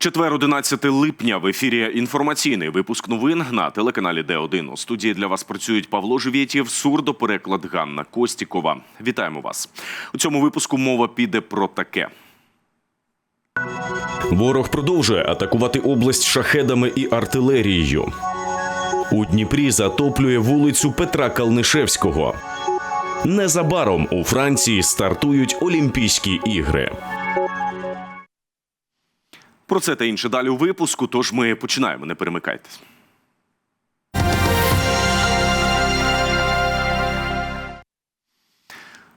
Четвер, 11 липня в ефірі інформаційний випуск новин на телеканалі Д1. У студії для вас працюють Павло Живєтєв, сурдопереклад Ганна Костікова. Вітаємо вас. У цьому випуску мова піде про таке. Ворог продовжує атакувати область шахедами і артилерією. У Дніпрі затоплює вулицю Петра Калнишевського. Незабаром у Франції стартують Олімпійські ігри. Про це та інше далі у випуску. Тож ми починаємо. Не перемикайтесь.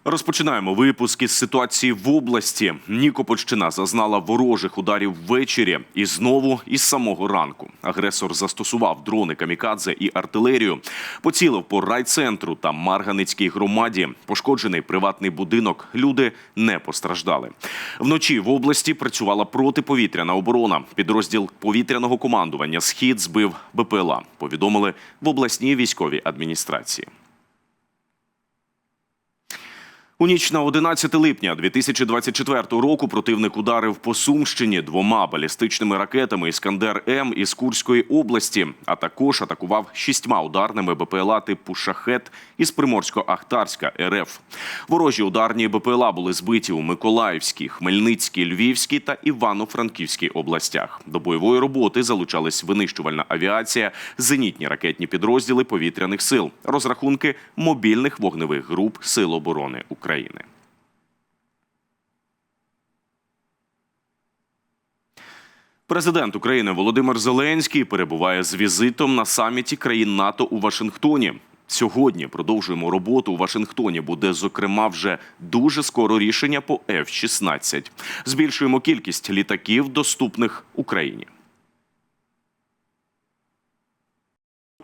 Розпочинаємо випуск із ситуації в області. Нікопольщина зазнала ворожих ударів ввечері і знову із самого ранку. Агресор застосував дрони камікадзе і артилерію. Поцілив по райцентру та Марганицькій громаді. Пошкоджений приватний будинок. Люди не постраждали. Вночі в області працювала протиповітряна оборона. Підрозділ повітряного командування Схід збив БПЛА. Повідомили в обласній військовій адміністрації. У ніч на 11 липня 2024 року противник ударив по Сумщині двома балістичними ракетами Іскандер М із Курської області, а також атакував шістьма ударними БПЛА типу Шахет із Приморсько-Ахтарська РФ. Ворожі ударні БПЛА були збиті у Миколаївській, Хмельницькій, Львівській та Івано-Франківській областях. До бойової роботи залучались винищувальна авіація, зенітні ракетні підрозділи повітряних сил, розрахунки мобільних вогневих груп Сил оборони України. Президент України Володимир Зеленський перебуває з візитом на саміті країн НАТО у Вашингтоні. Сьогодні продовжуємо роботу у Вашингтоні. Буде зокрема вже дуже скоро рішення по F-16. Збільшуємо кількість літаків, доступних Україні.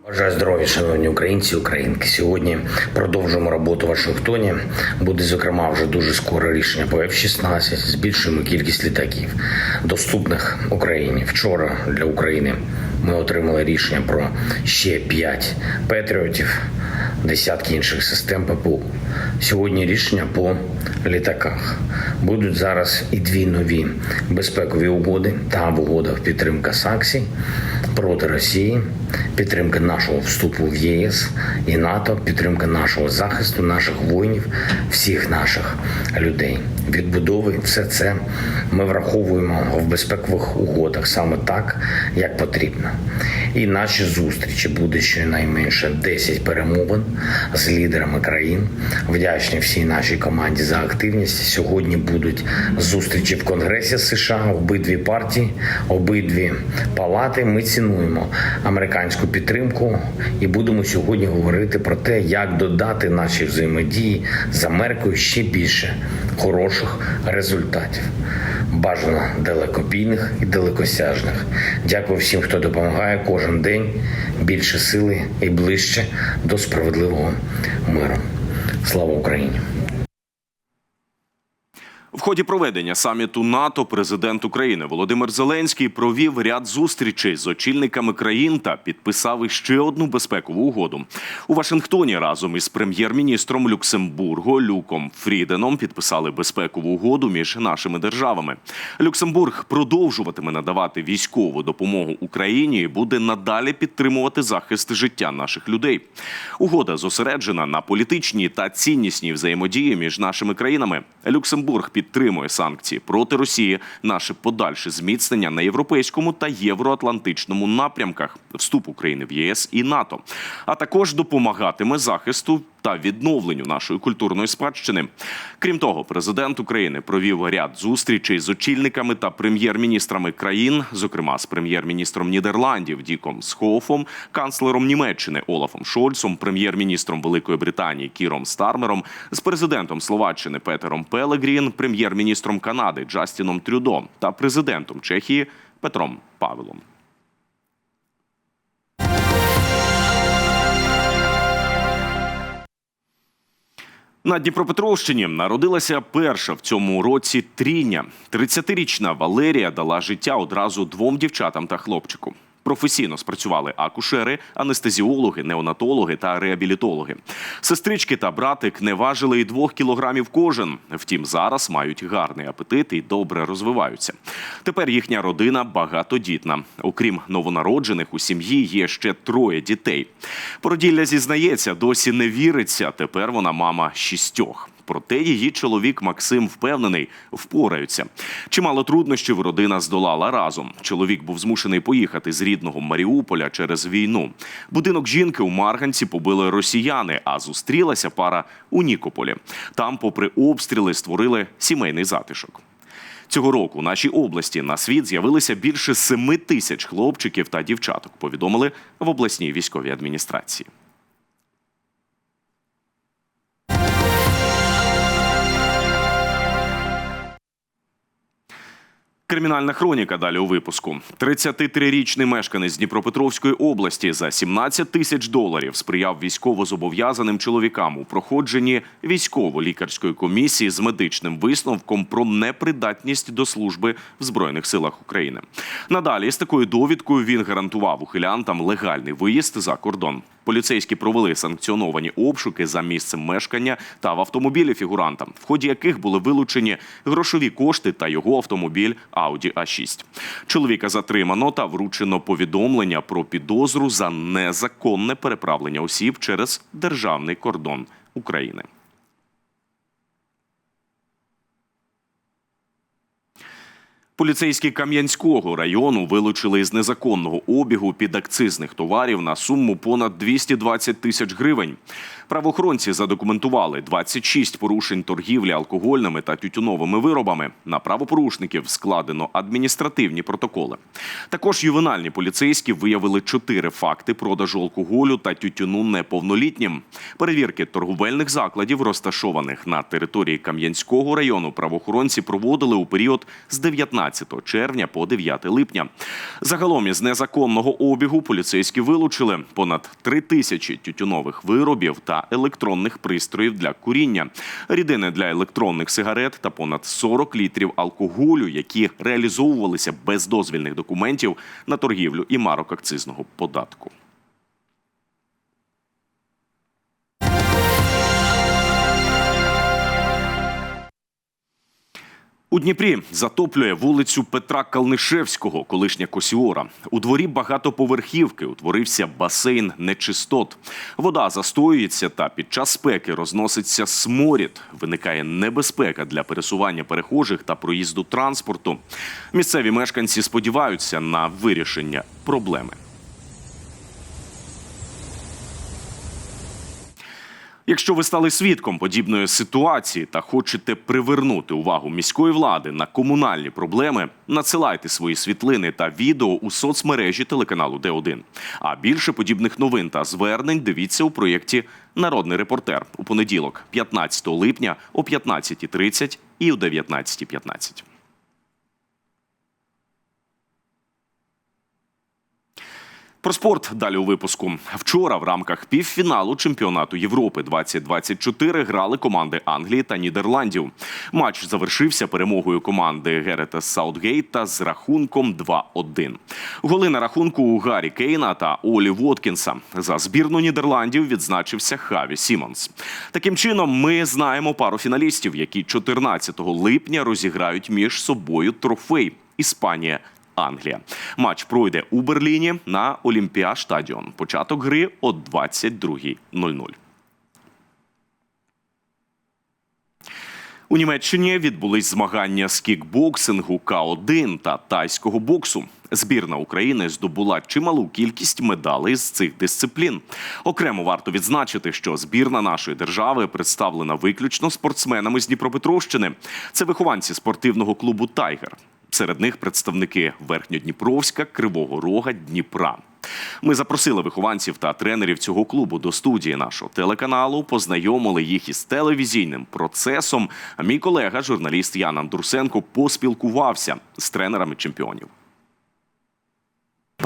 Бажаю здоров'я, шановні українці, українки. Сьогодні продовжуємо роботу в Вашингтоні. Буде зокрема вже дуже скоро рішення по F-16. Збільшуємо кількість літаків, доступних Україні. Вчора для України ми отримали рішення про ще 5 патріотів, десятки інших систем ППУ. Сьогодні рішення по літаках. Будуть зараз і дві нові безпекові угоди та угода в підтримка санкцій проти Росії, підтримка нашого вступу в ЄС і НАТО, підтримка нашого захисту, наших воїнів, всіх наших людей. Відбудови все це ми враховуємо в безпекових угодах саме так, як потрібно. І наші зустрічі буде щонайменше 10 перемовин з лідерами країн. Вдячні всій нашій команді за активність. Сьогодні будуть зустрічі в Конгресі США, обидві партії, обидві палати. Ми цінуємо американську підтримку і будемо сьогодні говорити про те, як додати наші взаємодії з Америкою ще більше хороших результатів. Бажано далекобійних і далекосяжних. Дякую всім, хто допомагає кожен день більше сили і ближче до справедливого миру. Слава Україні! В ході проведення саміту НАТО президент України Володимир Зеленський провів ряд зустрічей з очільниками країн та підписав іще одну безпекову угоду. У Вашингтоні разом із прем'єр-міністром Люксембургу Люком Фріденом підписали безпекову угоду між нашими державами. Люксембург продовжуватиме надавати військову допомогу Україні і буде надалі підтримувати захист життя наших людей. Угода зосереджена на політичній та ціннісній взаємодії між нашими країнами. Люксембург підтримує санкції проти Росії, наше подальше зміцнення на європейському та євроатлантичному напрямках, вступ України в ЄС і НАТО, а також допомагатиме захисту та відновленню нашої культурної спадщини. Крім того, президент України провів ряд зустрічей з очільниками та прем'єр-міністрами країн, зокрема з прем'єр-міністром Нідерландів Діком Схофом, канцлером Німеччини Олафом Шольцом, прем'єр-міністром Великої Британії Кіром Стармером, з президентом Словаччини Петером Пелегрін, прем'єр-міністром Канади Джастіном Трюдо та президентом Чехії Петром Павелом. На Дніпропетровщині народилася перша в цьому році тріня. 30-річна Валерія дала життя одразу двом дівчатам та хлопчику. Професійно спрацювали акушери, анестезіологи, неонатологи та реабілітологи. Сестрички та братик не важили і двох кілограмів кожен. Втім, зараз мають гарний апетит і добре розвиваються. Тепер їхня родина багатодітна. Окрім новонароджених, у сім'ї є ще троє дітей. Породілля зізнається, досі не віриться. Тепер вона мама шістьох. Проте її чоловік Максим впевнений, впораються. Чимало труднощів родина здолала разом. Чоловік був змушений поїхати з рідного Маріуполя через війну. Будинок жінки у Марганці побили росіяни, а зустрілася пара у Нікополі. Там, попри обстріли, створили сімейний затишок. Цього року у нашій області на світ з'явилися більше семи тисяч хлопчиків та дівчаток. Повідомили в обласній військовій адміністрації. Кримінальна хроніка далі у випуску. 33-річний мешканець Дніпропетровської області за 17 тисяч доларів сприяв військовозобов'язаним чоловікам у проходженні військово-лікарської комісії з медичним висновком про непридатність до служби в Збройних силах України. Надалі з такою довідкою він гарантував ухилянтам легальний виїзд за кордон. Поліцейські провели санкціоновані обшуки за місцем мешкання та в автомобілі фігуранта, в ході яких були вилучені грошові кошти та його автомобіль Audi A6. Чоловіка затримано та вручено повідомлення про підозру за незаконне переправлення осіб через державний кордон України. Поліцейські Кам'янського району вилучили із незаконного обігу підакцизних товарів на суму понад 220 тисяч гривень. Правоохоронці задокументували 26 порушень торгівлі алкогольними та тютюновими виробами. На правопорушників складено адміністративні протоколи. Також ювенальні поліцейські виявили 4 факти продажу алкоголю та тютюну неповнолітнім. Перевірки торговельних закладів, розташованих на території Кам'янського району, правоохоронці проводили у період з 19 червня по 9 липня. Загалом із незаконного обігу поліцейські вилучили понад 3 тисячі тютюнових виробів та електронних пристроїв для куріння, рідини для електронних сигарет та понад 40 літрів алкоголю, які реалізовувалися без дозвільних документів на торгівлю і марок акцизного податку. У Дніпрі затоплює вулицю Петра Калнишевського, колишня Косіора. У дворі багатоповерхівки утворився басейн нечистот. Вода застоюється та під час спеки розноситься сморід. Виникає небезпека для пересування перехожих та проїзду транспорту. Місцеві мешканці сподіваються на вирішення проблеми. Якщо ви стали свідком подібної ситуації та хочете привернути увагу міської влади на комунальні проблеми, надсилайте свої світлини та відео у соцмережі телеканалу Д1. А більше подібних новин та звернень дивіться у проєкті Народний репортер у понеділок, 15 липня о 15.30 і о 19.15. Про спорт далі у випуску. Вчора в рамках півфіналу чемпіонату Європи 2024 грали команди Англії та Нідерландів. Матч завершився перемогою команди Герета Саутгейта з рахунком 2-1. Голи на рахунку у Гаррі Кейна та Олі Воткінса. За збірну Нідерландів відзначився Хаві Сімонс. Таким чином, ми знаємо пару фіналістів, які 14 липня розіграють між собою трофей Іспанія. Англія. Матч пройде у Берліні на Олімпіа Стадіон. Початок гри о 22.00. У Німеччині відбулись змагання з кікбоксингу К1 та тайського боксу. Збірна України здобула чималу кількість медалей з цих дисциплін. Окремо варто відзначити, що збірна нашої держави представлена виключно спортсменами з Дніпропетровщини. Це вихованці спортивного клубу Тайгер. Серед них представники Верхньодніпровська, Кривого Рога, Дніпра. Ми запросили вихованців та тренерів цього клубу до студії нашого телеканалу, познайомили їх із телевізійним процесом. А мій колега, журналіст Ян Андурсенко, поспілкувався з тренерами чемпіонів.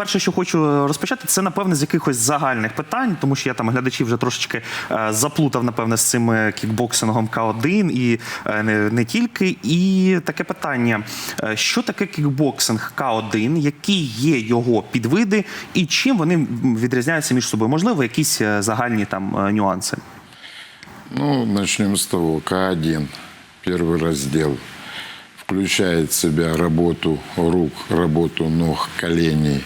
Перше, що хочу розпочати, це напевне з якихось загальних питань, тому що я там глядачів вже трошечки е, заплутав, напевне, з цим е, кікбоксингом К1 і е, не, не тільки. І таке питання: Е, що таке кікбоксинг К1, які є його підвиди, і чим вони відрізняються між собою? Можливо, якісь е, загальні там е, нюанси. Ну, начнем с того. К1, первый раздел, включает в себя работу рук, работу ног, коленей,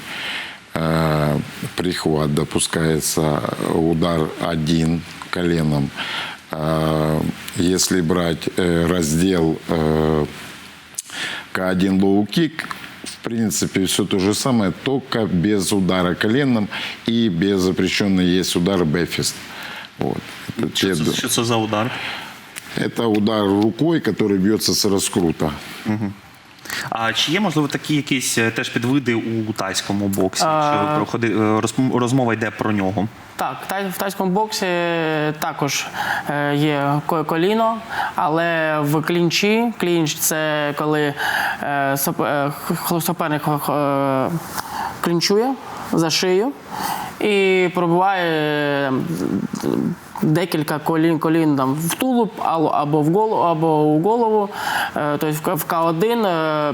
э, прихват, допускается удар один коленом. Э, Если брать э, раздел э, К1 low kick, в принципе, все то же самое, только без удара коленом и без запрещенный есть удар бэфист. Вот. Д- Що це за удар? Это удар рукой, который бьется с раскрута. А чи є можливо такі якісь е, теж підвиди у тайському боксі? А- Чи проходи е, розмова йде про нього? Так, в тайському боксі також е, є коліно, але в клінчі, клінч це коли суперник клінчує за шию і пробиває е, декілька колін, колін там, в тулуб або в голову, або у голову. Тобто в К- в К1 е,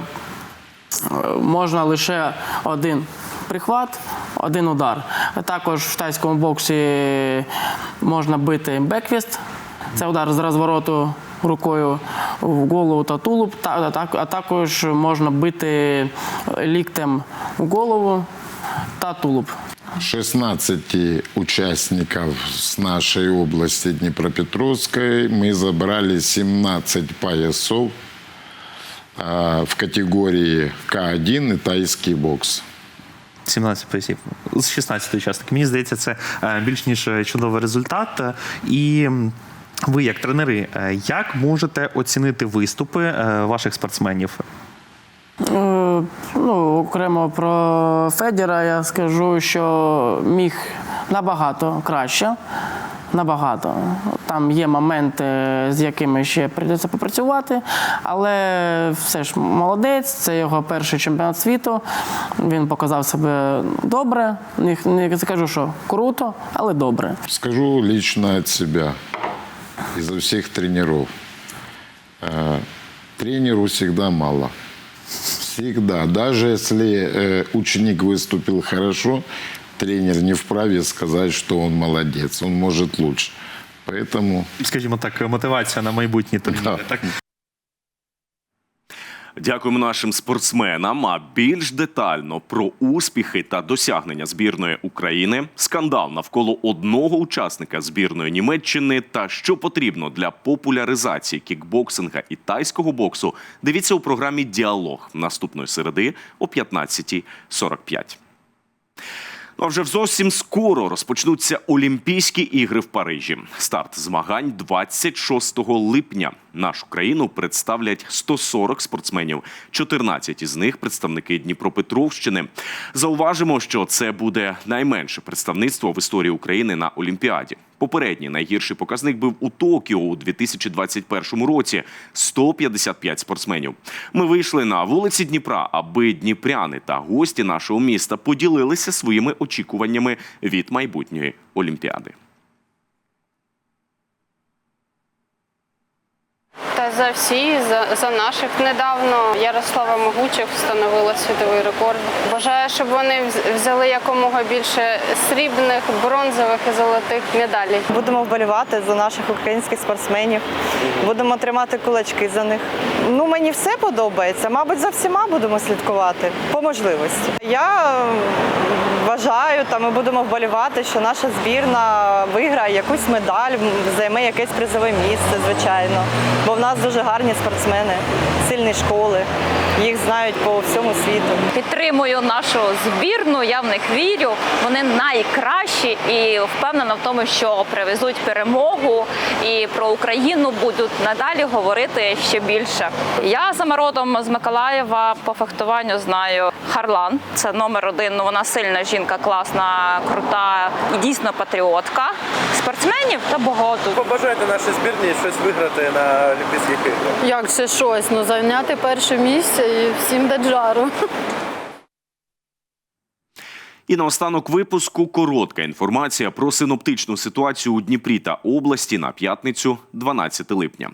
можна лише один прихват, один удар. Також в тайському боксі можна бити беквіст. Це удар з розвороту рукою в голову та тулуб, а також можна бити ліктем в голову та тулуб. 16 участников с нашей области Днепропетровской мы забрали 17 поясов в категории К1 и тайский бокс. 17 поясів з 16 учасників. Мені здається, це е, більш ніж чудовий результат. Е, І ви, як тренери, е, як можете оцінити виступи е, ваших спортсменів? Е, Ну, окремо про Федіра я скажу, що міг набагато краще. Набагато. Там є моменти, з якими ще прийдеться попрацювати, але все ж молодець, це його перший чемпіонат світу. Він показав себе добре. Не, скажу, що круто, але добре. Скажу лично от себя, изо всех тренеров. Э, Тренеру всегда мало. Всегда. Даже если э, ученик выступил хорошо, тренер не вправе сказать, что он молодец. Он может лучше. Поэтому Скажімо так, мотивація на майбутнє турніри. Да. Так? Дякуємо нашим спортсменам. А більш детально про успіхи та досягнення збірної України, скандал навколо одного учасника збірної Німеччини та що потрібно для популяризації кікбоксинга і тайського боксу. Дивіться у програмі Діалог наступної середи о 15.45. Ну, а вже зовсім скоро розпочнуться Олімпійські ігри в Парижі. Старт змагань 26 липня. Нашу країну представлять 140 спортсменів. 14 із них представники Дніпропетровщини. Зауважимо, що це буде найменше представництво в історії України на Олімпіаді. Попередній найгірший показник був у Токіо у 2021 році 155 спортсменів. Ми вийшли на вулиці Дніпра, аби дніпряни та гості нашого міста поділилися своїми очікуваннями від майбутньої Олімпіади. Та за всі, за, за наших недавно Ярослава Могучих встановила світовий рекорд. Бажаю, щоб вони взяли якомога більше срібних, бронзових і золотих медалей. Будемо вболівати за наших українських спортсменів. Будемо тримати кулачки за них. Ну мені все подобається. Мабуть, за всіма будемо слідкувати по можливості. Я вважаю, та ми будемо вболівати, що наша збірна виграє якусь медаль, займе якесь призове місце, звичайно. Бо в нас дуже гарні спортсмени, сильні школи. Їх знають по всьому світу. Підтримую нашу збірну. Я в них вірю. Вони найкращі і впевнена в тому, що привезуть перемогу і про Україну будуть надалі говорити ще більше. Я за родом з Миколаєва по фехтуванню знаю Харлан. Це номер один. Ну вона сильна жінка, класна, крута і дійсно патріотка. Спортсменів та багато. Побажайте нашій збірні щось виграти на Олімпійських іграх. Як це щось? Ну зайняти перше місце і всім даджару. жару. І наостанок випуску коротка інформація про синоптичну ситуацію у Дніпрі та області на п'ятницю, 12 липня.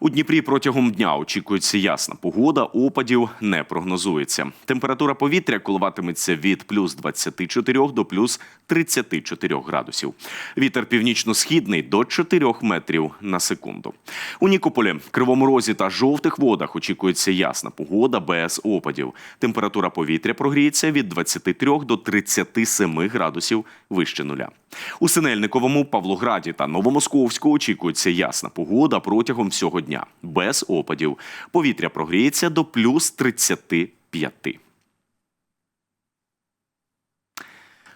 У Дніпрі протягом дня очікується ясна погода, опадів не прогнозується. Температура повітря коливатиметься від плюс 24 до плюс 34 градусів. Вітер північно-східний до 4 метрів на секунду. У Нікополі, Кривому Розі та жовтих водах очікується ясна погода без опадів. Температура повітря прогріється від 23 до 37 градусів вище нуля. У Синельниковому, Павлограді та Новомосковську очікується ясна погода протягом всього дня без опадів. Повітря прогріється до плюс 35.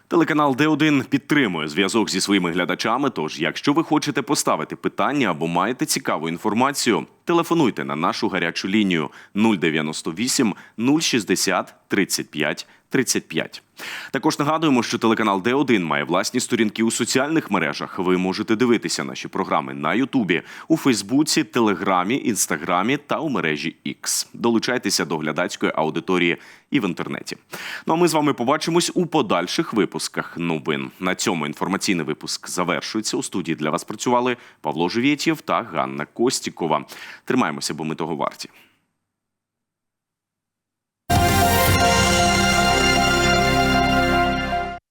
Телеканал Д1 підтримує зв'язок зі своїми глядачами. Тож, якщо ви хочете поставити питання або маєте цікаву інформацію, телефонуйте на нашу гарячу лінію 098 060 35 35. Також нагадуємо, що телеканал Д1 має власні сторінки у соціальних мережах. Ви можете дивитися наші програми на Ютубі, у Фейсбуці, Телеграмі, Інстаграмі та у мережі X. Долучайтеся до глядацької аудиторії і в інтернеті. Ну а ми з вами побачимось у подальших випусках новин. На цьому інформаційний випуск завершується. У студії для вас працювали Павло Живєтєв та Ганна Костікова. Тримаємося, бо ми того варті.